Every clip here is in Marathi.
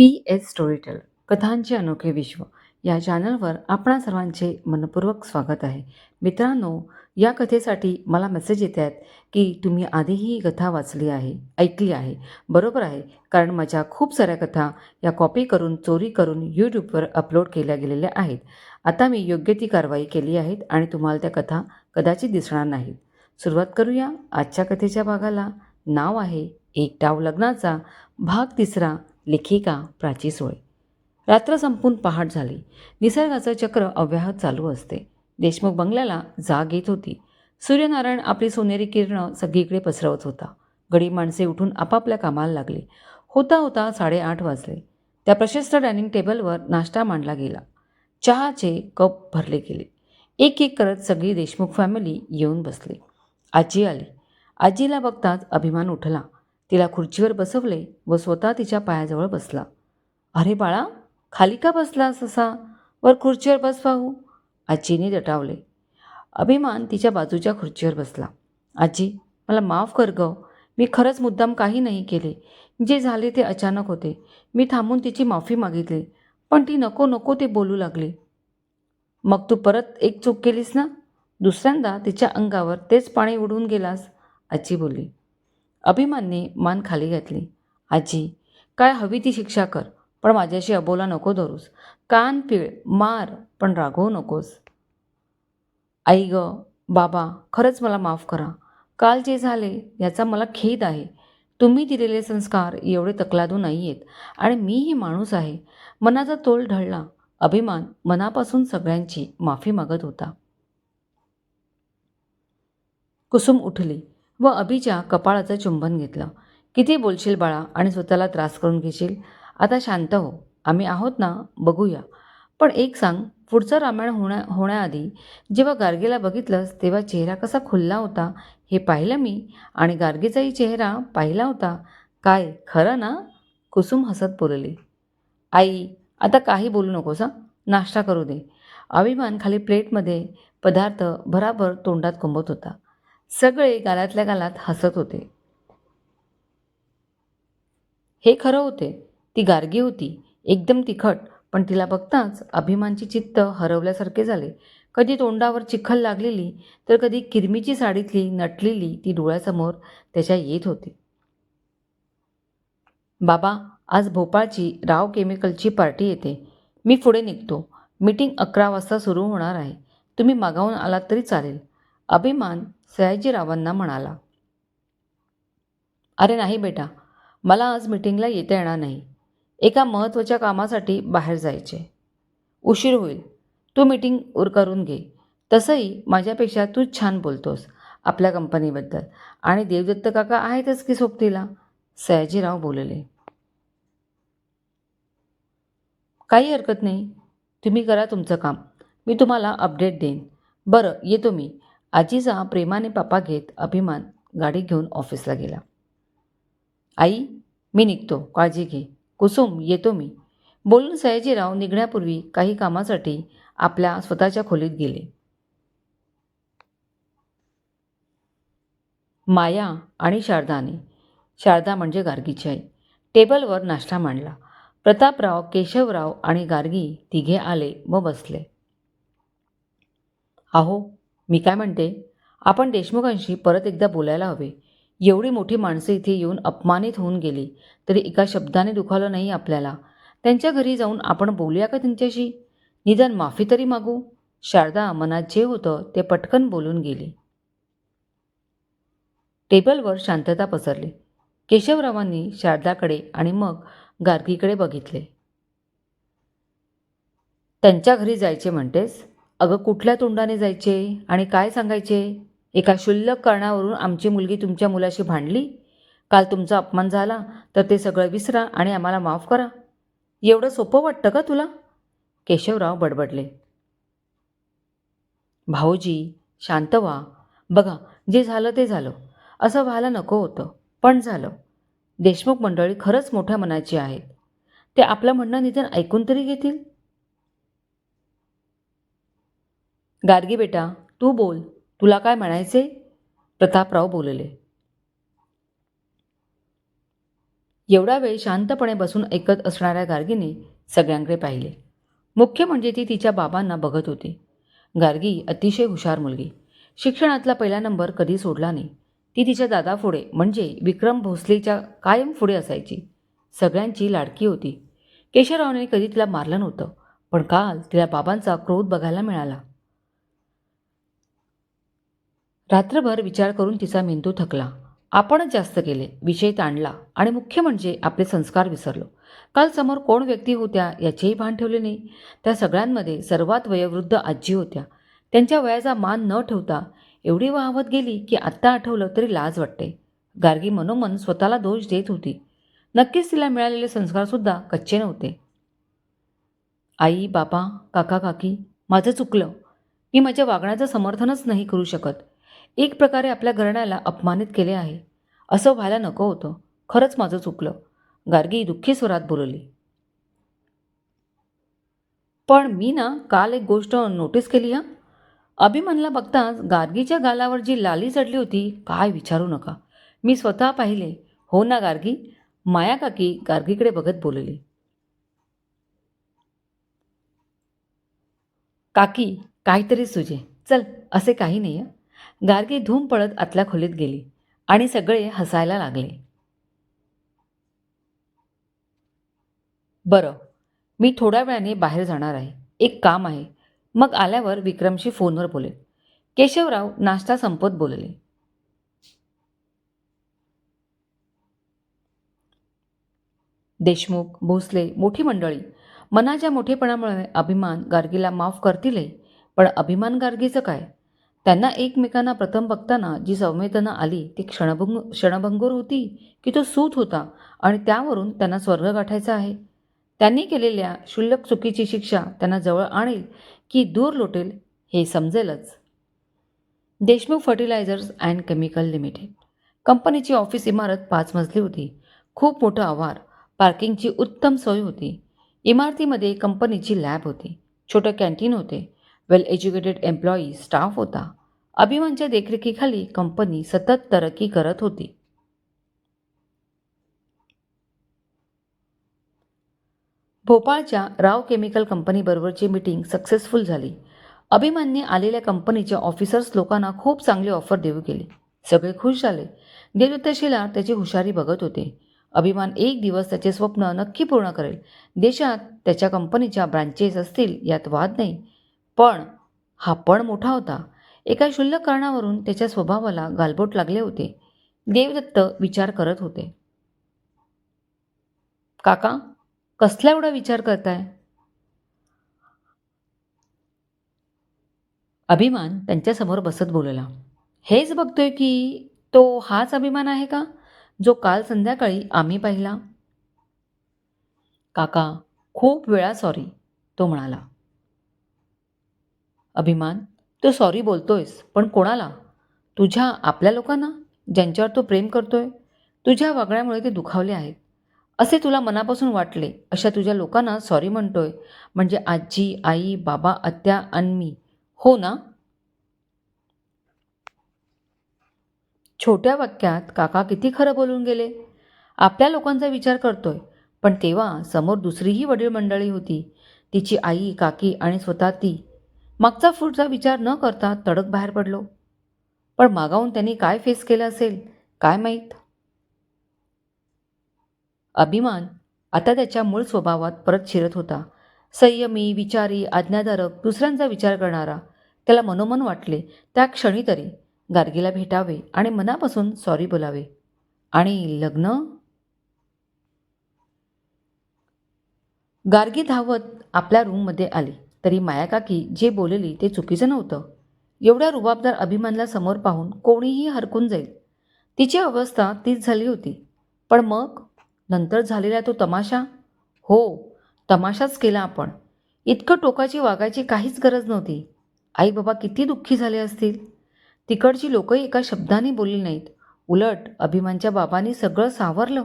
पी एस स्टोरीटेल कथांचे अनोखे विश्व. या चॅनलवर आपणा सर्वांचे मनपूर्वक स्वागत आहे. मित्रांनो या कथेसाठी मला मेसेज येत आहेत की तुम्ही आधीही ही कथा वाचली आहे ऐकली आहे बरोबर आहे कारण माझ्या खूप साऱ्या कथा या कॉपी करून चोरी करून यूट्यूबवर अपलोड केल्या गेलेल्या आहेत. आता मी योग्य ती कारवाई केली आहेत आणि तुम्हाला त्या कथा कदाचित दिसणार नाहीत. सुरुवात करूया आजच्या कथेच्या भागाला. नाव आहे एक डाव लग्नाचा. भाग तिसरा लेखिका प्राची सोळे. रात्र संपून पहाट झाली. निसर्गाचं चक्र अव्याहत चालू असते. देशमुख बंगल्याला जाग येत होती. सूर्यनारायण आपली सोनेरी किरणं सगळीकडे पसरवत होता. गडी माणसे उठून आपापल्या कामाला लागली. होता होता साडेआठ वाजले. त्या प्रशस्त डायनिंग टेबलवर नाश्ता मांडला गेला. चहाचे कप भरले गेले. एक एक करत सगळी देशमुख फॅमिली येऊन बसली. आजी आली. आजीला बघताच अभिमान उठला. तिला खुर्चीवर बसवले व स्वतः तिच्या पायाजवळ बसला. अरे बाळा खाली का बसलास असा? वर खुर्चीवर बस पाहू. आजीने दटावले. अभिमान तिच्या बाजूच्या खुर्चीवर बसला. आजी मला माफ कर गं. मी खरंच मुद्दाम काही नाही केले. जे झाले ते अचानक होते. मी थांबून तिची माफी मागितली. पण ती नको नको ते बोलू लागली. मग तू परत एक चूक केलीस ना? दुसऱ्यांदा तिच्या अंगावर तेच पाणी उडून गेलास आजी बोलली. अभिमानने मान खाली घातली. आजी काय हवी ती शिक्षा कर पण माझ्याशी अबोला नको धरूस. कान पिळ मार पण रागवू नकोस. आई ग बाबा खरंच मला माफ करा. काल जे झाले याचा मला खेद आहे. तुम्ही दिलेले संस्कार एवढे तकलादू नाही आहेत आणि मीही माणूस आहे. मनाचा तोल ढळला. अभिमान मनापासून सगळ्यांची माफी मागत होता. कुसुम उठली. व अभिच्या कपाळाचं चुंबन घेतलं. किती बोलशील बाळा आणि स्वतःला त्रास करून घेशील? आता शांत हो. आम्ही आहोत ना? बघूया. पण एक सांग पुढचं रामायण होण्या होण्याआधी जेव्हा गार्गेला बघितलंस तेव्हा चेहरा कसा खुल्ला होता हे पाहिलं मी. आणि गार्गेचाही चेहरा पाहिला होता. काय? खरं ना? कुसुम हसत बोलली. आई आता काही बोलू नकोस हां. नाश्ता करू दे. अभिमान खाली प्लेटमध्ये पदार्थ भराभर तोंडात कुंबत होता. सगळे गालातल्या गालात हसत होते. हे खरं होते. ती गार्गी होती. एकदम तिखट पण तिला बघताच अभिमानची चित्त हरवल्यासारखे झाले. कधी तोंडावर चिखल लागलेली तर कधी किरमीची साडीतली नटलेली ती डोळ्यासमोर त्याच्या येत होती. बाबा आज भोपाळची राव केमिकलची पार्टी येते. मी पुढे निघतो. मीटिंग अकरा वाजता सुरू होणार आहे. तुम्ही मागावून आलात तरी चालेल. अभिमान सयाजीरावांना म्हणाला अरे नाही बेटा मला आज मीटिंगला येता येणार नाही. एका महत्त्वाच्या कामासाठी बाहेर जायचे. उशीर होईल. तू मीटिंग उर करून घे. तसंही माझ्यापेक्षा तूच छान बोलतोस आपल्या कंपनीबद्दल. आणि देवदत्त काका आहेतच की सोबतीला? सयाजीराव बोलले. काही हरकत नाही. तुम्ही करा तुमचं काम. मी तुम्हाला अपडेट देईन. बरं येतो मी. आजीचा प्रेमाने पापा घेत अभिमान गाडी घेऊन ऑफिसला गेला. आई मी निघतो. काळजी घे. कुसुम येतो मी. बोलून सयाजीराव निघण्यापूर्वी काही कामासाठी आपल्या स्वतःच्या खोलीत गेले. माया आणि शारदाने. शारदा म्हणजे गार्गीची आई. टेबलवर नाश्ता मांडला. प्रतापराव केशवराव आणि गार्गी तिघे आले व बसले. अहो मी काय म्हणते? आपण देशमुखांशी परत एकदा बोलायला हवे. एवढी मोठी माणसं इथे येऊन अपमानित होऊन गेली तरी एका शब्दाने दुखावलं नाही आपल्याला. त्यांच्या घरी जाऊन आपण बोलूया का त्यांच्याशी? निदान माफी तरी मागू. शारदा मनात जे होतं ते पटकन बोलून गेली. टेबलवर शांतता पसरली. केशवरावांनी शारदाकडे आणि मग गार्गीकडे बघितले. त्यांच्या घरी जायचे म्हणतेस? अगं कुठल्या तोंडाने जायचे? आणि काय सांगायचे? एका क्षुल्लक कारणावरून आमची मुलगी तुमच्या मुलाशी भांडली? काल तुमचा अपमान झाला तर ते सगळं विसरा आणि आम्हाला माफ करा. एवढं सोपं वाटतं का तुला? केशवराव बडबडले. भाऊजी शांत व्हा. बघा जे झालं ते झालं. असं व्हायला नको होतं पण झालं. देशमुख मंडळी खरंच मोठ्या मनाची आहेत. ते आपलं म्हणणं निदान ऐकून तरी घेतील? गार्गी बेटा तू बोल तुला काय म्हणायचे प्रतापराव बोलले. एवढा वेळ शांतपणे बसून ऐकत असणाऱ्या गार्गीने सगळ्यांकडे पाहिले. मुख्य म्हणजे ती तिच्या बाबांना बघत होती. गार्गी अतिशय हुशार मुलगी. शिक्षणातला पहिला नंबर कधी सोडला नाही. ती तिच्या दादापुढे म्हणजे विक्रम भोसलेच्या कायम पुढे असायची. सगळ्यांची लाडकी होती. केशवरावने कधी तिला मारलं नव्हतं पण काल तिला बाबांचा क्रोध बघायला मिळाला. रात्रभर विचार करून तिचा मेंदू थकला. आपणच जास्त केले विषय ताणला आणि मुख्य म्हणजे आपले संस्कार विसरलो. काल समोर कोण व्यक्ती होत्या याचेही भान ठेवले नाही. त्या सगळ्यांमध्ये सर्वात वयोवृद्ध आजी होत्या. त्यांच्या वयाचा मान न ठेवता एवढी वाहवत गेली की आत्ता आठवलं तरी लाज वाटते. गार्गी मनोमन स्वतःला दोष देत होती. नक्कीच तिला मिळालेले संस्कारसुद्धा कच्चे नव्हते. आई बापा काका काकी माझं चुकलं. मी माझ्या वागण्याचं समर्थनच नाही करू शकत. एक प्रकारे आपल्या घराण्याला अपमानित केले आहे. असं व्हायला नको होतं. खरंच माझं चुकलं. गार्गी दुःखी स्वरात बोलली. पण मी ना काल एक गोष्ट नोटीस केली हा? अभिमनला बघताच गार्गीच्या गालावर जी लाली चढली होती काय विचारू नका. मी स्वतः पाहिले. हो ना गार्गी? माया काकी गार्गीकडे बघत बोलली. काकी काहीतरी सुजे. चल असे काही नाही आहे गार्गी धूम पळत आतल्या खोलीत गेली आणि सगळे हसायला लागले. बरं मी थोड्या वेळाने बाहेर जाणार आहे. एक काम आहे. मग आल्यावर विक्रमशी फोनवर बोलेल केशवराव नाश्ता संपत बोलले. देशमुख भोसले मोठी मंडळी मनाच्या मोठेपणामुळे अभिमान गार्गीला माफ करतीलही पण अभिमान गार्गीचं काय? त्यांना एकमेकांना प्रथम बघताना जी संवेदना आली ती क्षणभंग क्षणभंगूर होती की तो सूत होता आणि त्यावरून त्यांना स्वर्ग गाठायचा आहे. त्यांनी केलेल्या क्षुल्लक चुकीची शिक्षा त्यांना जवळ आणेल की दूर लोटेल हे समजेलच. Deshmukh fertilizers and chemical limited कंपनीची ऑफिस इमारत पाच मजली होती. खूप मोठं आवार पार्किंगची उत्तम सोय होती. इमारतीमध्ये कंपनीची लॅब होती. छोटं कॅन्टीन होते. वेल एज्युकेटेड एम्प्लॉई स्टाफ होता. अभिमानच्या देखरेखीखाली कंपनी सतत तरक्की करत होती. भोपाळच्या राव केमिकल कंपनीबरोबरची मीटिंग सक्सेसफुल झाली. अभिमानने आलेल्या कंपनीच्या ऑफिसर्स लोकांना खूप चांगली ऑफर देऊ केली. सगळे खुश झाले. देवदत्तशीला त्याची हुशारी बघत होते. अभिमान एक दिवस त्याचे स्वप्न नक्की पूर्ण करेल. देशात त्याच्या कंपनीच्या ब्रांचेस असतील यात वाद नाही. पण हा पण मोठा होता. एका क्षुल्लक कारणावरून त्याच्या स्वभावाला गालबोट लागले होते. देवदत्त विचार करत होते. काका कसला एवढा विचार करताय? अभिमान त्यांच्यासमोर बसत बोलला. हेच बघतोय की तो हाच अभिमान आहे का जो काल संध्याकाळी आम्ही पाहिला? काका खूप वेळा सॉरी तो म्हणाला. अभिमान तू सॉरी बोलतोयस पण कोणाला? तुझ्या आपल्या लोकांना ज्यांच्यावर तो प्रेम करतोय? तुझ्या वागण्यामुळे ते दुखावले आहेत. असे तुला मनापासून वाटले अशा तुझ्या लोकांना सॉरी म्हणतोय? म्हणजे आजी आई बाबा आत्या आणि मी हो ना? छोट्या वाक्यात काका किती खरं बोलून गेले? आपल्या लोकांचा विचार करतोय पण तेव्हा समोर दुसरीही वडील मंडळी होती. तिची आई काकी आणि स्वतः ती मागचा पुढचा विचार न करता तडक बाहेर पडलो. पण मागाहून त्यांनी काय फेस केलं असेल काय माहीत? अभिमान आता त्याच्या मूळ स्वभावात परत शिरत होता. संयमी विचारी आज्ञाधारक दुसऱ्यांचा विचार करणारा त्याला मनोमन वाटले त्या क्षणी तरी गार्गीला भेटावे आणि मनापासून सॉरी बोलावे. आणि लग्न? गार्गी धावत आपल्या रूममध्ये आली. तरी मायाकाकी जे बोलली ते चुकीचं नव्हतं. एवढ्या रुबाबदार अभिमानला समोर पाहून कोणीही हरकून जाईल. तिची अवस्था तीच झाली होती. पण मग? नंतर झालेला तो तमाशा? हो तमाशाच केला आपण. इतकं टोकाची वागायची काहीच गरज नव्हती. आई बाबा किती दुःखी झाले असतील? तिकडची लोकही एका शब्दाने बोलली नाहीत. उलट अभिमानच्या बाबांनी सगळं सावरलं.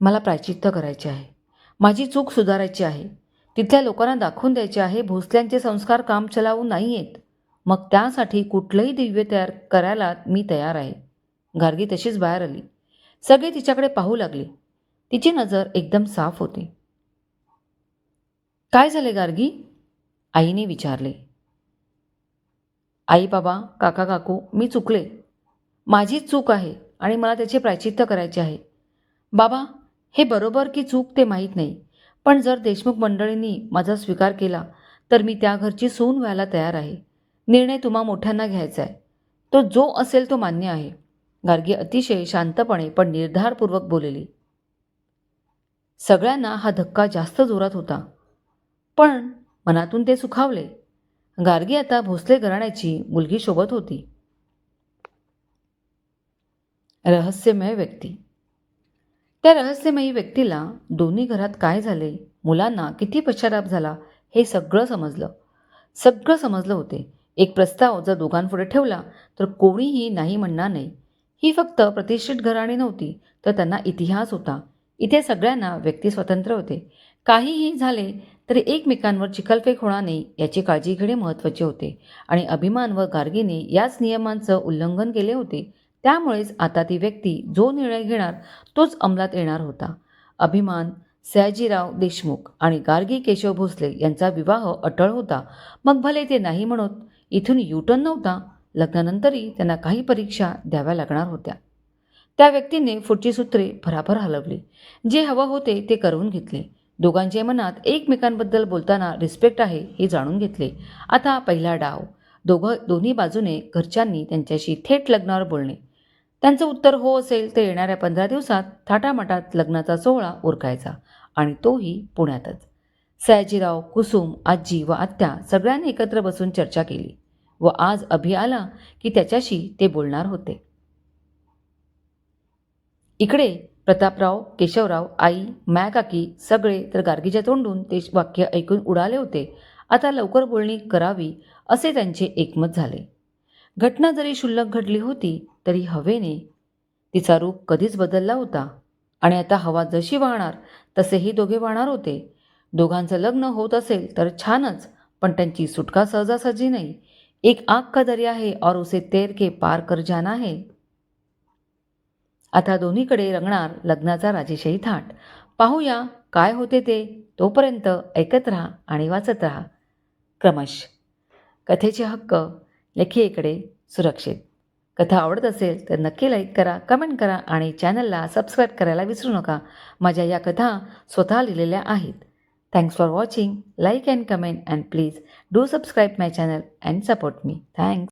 मला प्रायचित्त करायचे आहे. माझी चूक सुधारायची आहे. तिथल्या लोकांना दाखवून द्यायचे आहे भोसल्यांचे संस्कार काम चलावू नाही आहेत मग त्यासाठी कुठलंही दिव्य तयार करायला मी तयार आहे. गार्गी तशीच बाहेर आली. सगळे तिच्याकडे पाहू लागले. तिची नजर एकदम साफ होती. काय झाले गार्गी? आईने विचारले. आई बाबा काका काकू मी चुकले. माझी चूक आहे आणि मला त्याचे प्रायचित्त करायचे आहे. बाबा हे बरोबर की चूक ते माहीत नाही. पण जर देशमुख मंडळींनी माझा स्वीकार केला तर मी त्या घरची सून व्हायला तयार आहे. निर्णय तुम्हा मोठ्यांना घ्यायचा आहे. तो जो असेल तो मान्य आहे. गार्गी अतिशय शांतपणे पण निर्धारपूर्वक बोलली. सगळ्यांना हा धक्का जास्त जोरात होता. पण मनातून ते सुखावले. गार्गी आता भोसले घराण्याची मुलगी शोभत होती. रहस्यमय व्यक्ती. त्या रहस्यमयी व्यक्तीला दोन्ही घरात काय झाले? मुलांना किती पश्चाताप झाला? हे सगळं समजलं. सगळं समजलं होते. एक प्रस्ताव जर दोघांपुढे ठेवला तर कोणीही नाही म्हणणार नाही. ही फक्त प्रतिष्ठित घराणी नव्हती तर त्यांना इतिहास होता. इथे सगळ्यांना व्यक्ती स्वतंत्र होते. काहीही झाले तरी एकमेकांवर चिखलफेक होणार नाही याची काळजी घेणे महत्त्वाचे होते. आणि अभिमान व गार्गीने याच नियमांचं उल्लंघन केले होते. त्यामुळेच आता ती व्यक्ती जो निर्णय घेणार तोच अंमलात येणार होता. अभिमान सयाजीराव देशमुख आणि गार्गी केशव भोसले यांचा विवाह अटळ होता. मग भले ते नाही म्हणत इथून युटर्न नव्हता. लग्नानंतरही त्यांना काही परीक्षा द्याव्या लागणार होत्या. त्या व्यक्तीने पुढची सूत्रे भराभर हलवली. जे हवं होते ते करून घेतले. दोघांच्या मनात एकमेकांबद्दल बोलताना रिस्पेक्ट आहे हे जाणून घेतले. आता पहिला डाव. दोघं दोन्ही बाजूने घरच्यांनी त्यांच्याशी थेट लग्नावर बोलणे. त्यांचं उत्तर हो असेल तर येणाऱ्या पंधरा दिवसात थाटामाटात लग्नाचा सोहळा उरकायचा आणि तोही पुण्यातच. सयाजीराव कुसुम आजी व आत्या सगळ्यांनी एकत्र बसून चर्चा केली व आज अभि आला की त्याच्याशी ते बोलणार होते. इकडे प्रतापराव केशवराव आई मायाकाकी सगळे तर गार्गीच्या तोंडून ते वाक्य ऐकून उडाले होते. आता लवकर बोलणी करावी असे त्यांचे एकमत झाले. घटना जरी शुल्लक घडली होती तरी हवेने तिचा रूप कधीच बदलला होता. आणि आता हवा जशी वाहणार तसेही दोघे वाहणार होते. दोघांचं लग्न होत असेल तर छानच पण त्यांची सुटका सहजासहजी नाही. एक आग का दर्या है और उसे तैर के पार कर जाना है? आता दोन्हीकडे रंगणार लग्नाचा राजेशाही थाट. पाहूया काय होते ते. तोपर्यंत ऐकत राहा आणि वाचत राहा. क्रमश. कथेचे हक्क. लेखिकेकडे सुरक्षित. कथा आवडत असेल तर नक्की लाईक करा कमेंट करा आणि चॅनलला सबस्क्राईब करायला विसरू नका. माझ्या या कथा स्वतः लिहिलेल्या आहेत. Thanks for watching like and comment and please do subscribe my channel and support me thanks